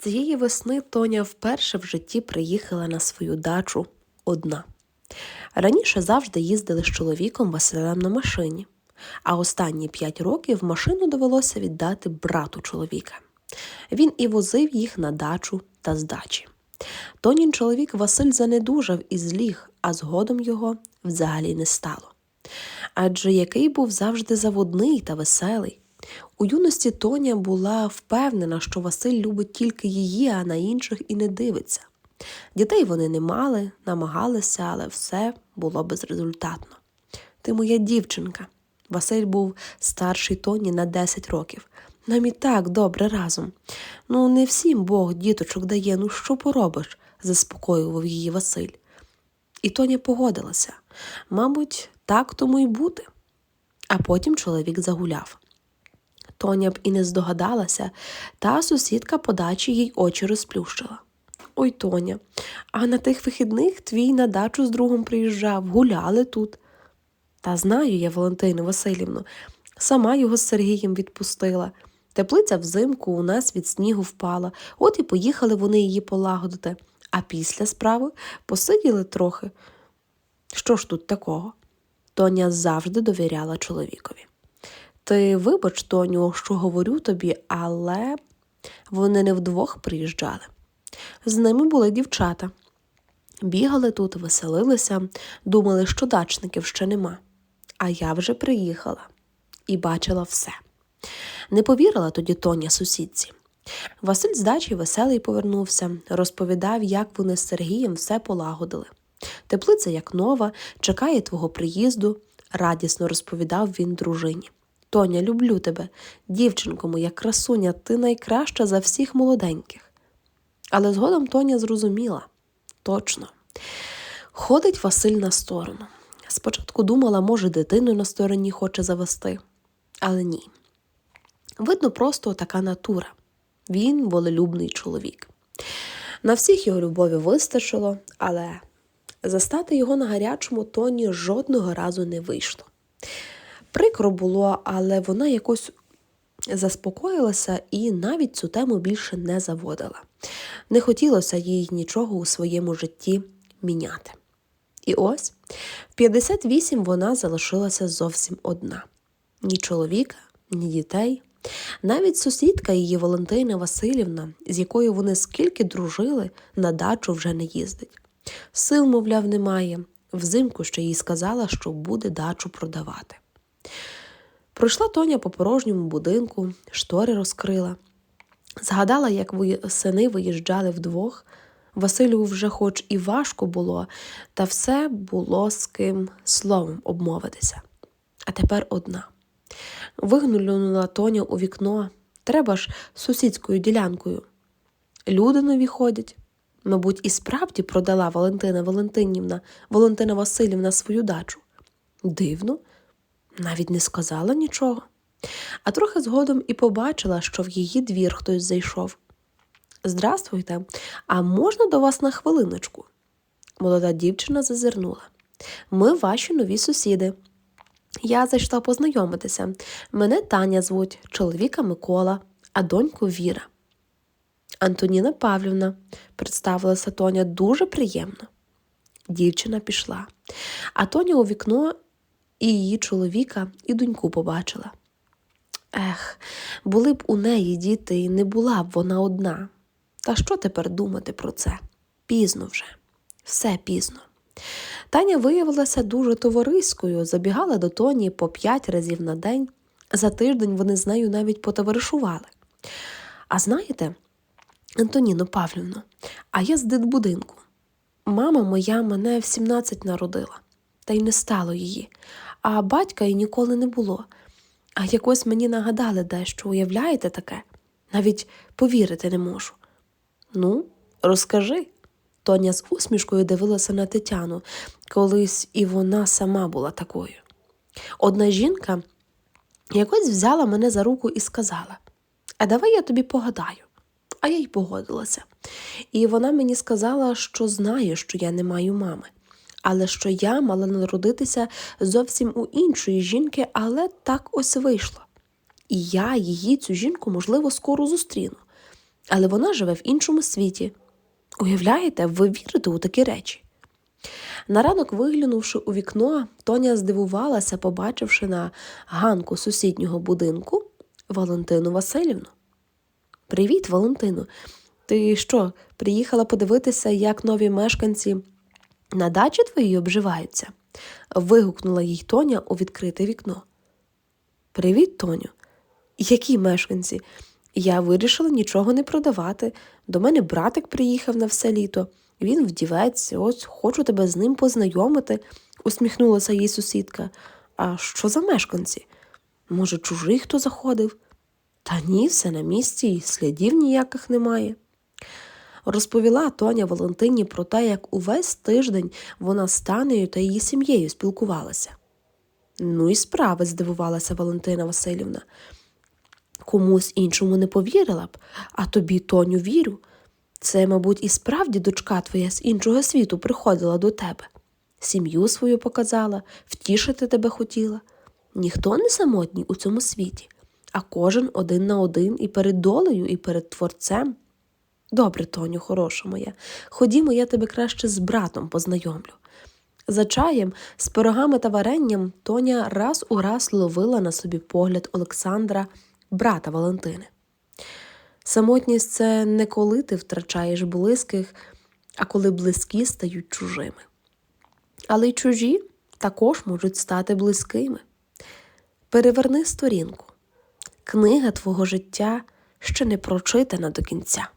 Цієї весни Тоня вперше в житті приїхала на свою дачу одна. Раніше завжди їздили з чоловіком Василем на машині, а останні п'ять років машину довелося віддати брату чоловіка. Він і возив їх на дачу та з дачі. Тонін чоловік Василь занедужав і зліг, а згодом його взагалі не стало. Адже який був завжди заводний та веселий. У юності Тоня була впевнена, що Василь любить тільки її, а на інших і не дивиться. Дітей вони не мали, намагалися, але все було безрезультатно. Ти моя дівчинка. Василь був старший Тоні на 10 років. Нам і так добре разом. Ну, не всім Бог діточок дає, ну що поробиш, заспокоював її Василь. І Тоня погодилася. Мабуть, так тому й бути. А потім чоловік загуляв. Тоня б і не здогадалася, та сусідка по дачі їй очі розплющила. Ой, Тоня, а на тих вихідних твій на дачу з другом приїжджав, гуляли тут. Та знаю я, Валентину Васильівну, сама його з Сергієм відпустила. Теплиця взимку у нас від снігу впала, от і поїхали вони її полагодити, а після справи посиділи трохи. Що ж тут такого? Тоня завжди довіряла чоловікові. Ти вибач, Тоню, що говорю тобі, але вони не вдвох приїжджали. З ними були дівчата. Бігали тут, веселилися, думали, що дачників ще нема. А я вже приїхала і бачила все. Не повірила тоді Тоня сусідці. Василь з дачі веселий повернувся, розповідав, як вони з Сергієм все полагодили. Теплиця, як нова, чекає твого приїзду, радісно розповідав він дружині. Тоня, люблю тебе, дівчинко моя красуня, ти найкраща за всіх молоденьких. Але згодом Тоня зрозуміла точно. Ходить Василь на сторону. Спочатку думала, може, дитину на стороні хоче завести, але ні. Видно, просто така натура. Він волелюбний чоловік. На всіх його любові вистачило, але застати його на гарячому тоні жодного разу не вийшло. Прикро було, але вона якось заспокоїлася і навіть цю тему більше не заводила. Не хотілося їй нічого у своєму житті міняти. І ось в 58 вона залишилася зовсім одна: ні чоловіка, ні дітей. Навіть сусідка її Валентина Васильівна, з якою вони скільки дружили, на дачу вже не їздить. Сил, мовляв, немає. Взимку ще їй сказала, що буде дачу продавати. Пройшла Тоня по порожньому будинку, штори розкрила. Згадала, як сини виїжджали вдвох. Василю вже хоч і важко було, та все було з ким словом обмовитися. А тепер одна. Вигнула Тоня у вікно. Треба ж сусідською ділянкою. Люди нові ходять. Мабуть, і справді продала Валентина Валентинівна, Валентина Васильівна свою дачу. Дивно, навіть не сказала нічого. А трохи згодом і побачила, що в її двір хтось зайшов. Здравствуйте, а можна до вас на хвилиночку? Молода дівчина зазирнула. Ми ваші нові сусіди. Я зайшла познайомитися. Мене Таня звуть, чоловіка Микола, а доньку Віра. Антоніна Павлівна, представилася Тоня дуже приємно. Дівчина пішла, а Тоня у вікно і її чоловіка, і доньку побачила. Ех, були б у неї діти, і не була б вона одна. Та що тепер думати про це? Пізно вже, все пізно. Таня виявилася дуже товариською, забігала до Тоні по п'ять разів на день. За тиждень вони з нею навіть потоваришували. А знаєте, Антоніно Павлівно, а я з дитбудинку. Мама моя мене в 17 народила, та й не стало її, а батька й ніколи не було. А якось мені нагадали дещо, уявляєте таке? Навіть повірити не можу. Ну, розкажи. Тоня з усмішкою дивилася на Тетяну, колись і вона сама була такою. Одна жінка якось взяла мене за руку і сказала: А давай я тобі погадаю. А я й погодилася. І вона мені сказала, що знає, що я не маю мами, але що я мала народитися зовсім у іншої жінки, але так ось вийшло. І я її, цю жінку, можливо, скоро зустріну. але вона живе в іншому світі. Уявляєте, ви вірите у такі речі? На ранок, виглянувши у вікно, Тоня здивувалася, побачивши на ганку сусіднього будинку Валентину Васильівну. Привіт, Валентину. Ти що, приїхала подивитися, як нові мешканці на дачі твоїй обживаються? вигукнула їй Тоня у відкрите вікно. Привіт, Тоню. Які мешканці? Я вирішила нічого не продавати. До мене братик приїхав на все літо. Він вдівець, ось хочу тебе з ним познайомити, усміхнулася їй сусідка. А що за мешканці? Може, чужий хто заходив? Та ні, все на місці, і слідів ніяких немає. Розповіла Тоня Валентині про те, як увесь тиждень вона з Танею та її сім'єю спілкувалася. Ну і справи, здивувалася Валентина Васильівна. Комусь іншому не повірила б, а тобі, Тоню, вірю. Це, мабуть, і справді дочка твоя з іншого світу приходила до тебе. Сім'ю свою показала, втішити тебе хотіла. Ніхто не самотній у цьому світі, а кожен один на один і перед долею, і перед творцем. Добре, Тоню, хороша моя, ходімо, я тебе краще з братом познайомлю. За чаєм, з пирогами та варенням Тоня раз у раз ловила на собі погляд Олександра, брата Валентини. Самотність це не коли ти втрачаєш близьких, а коли близькі стають чужими. Але й чужі також можуть стати близькими. Переверни сторінку. Книга твого життя ще не прочитана до кінця.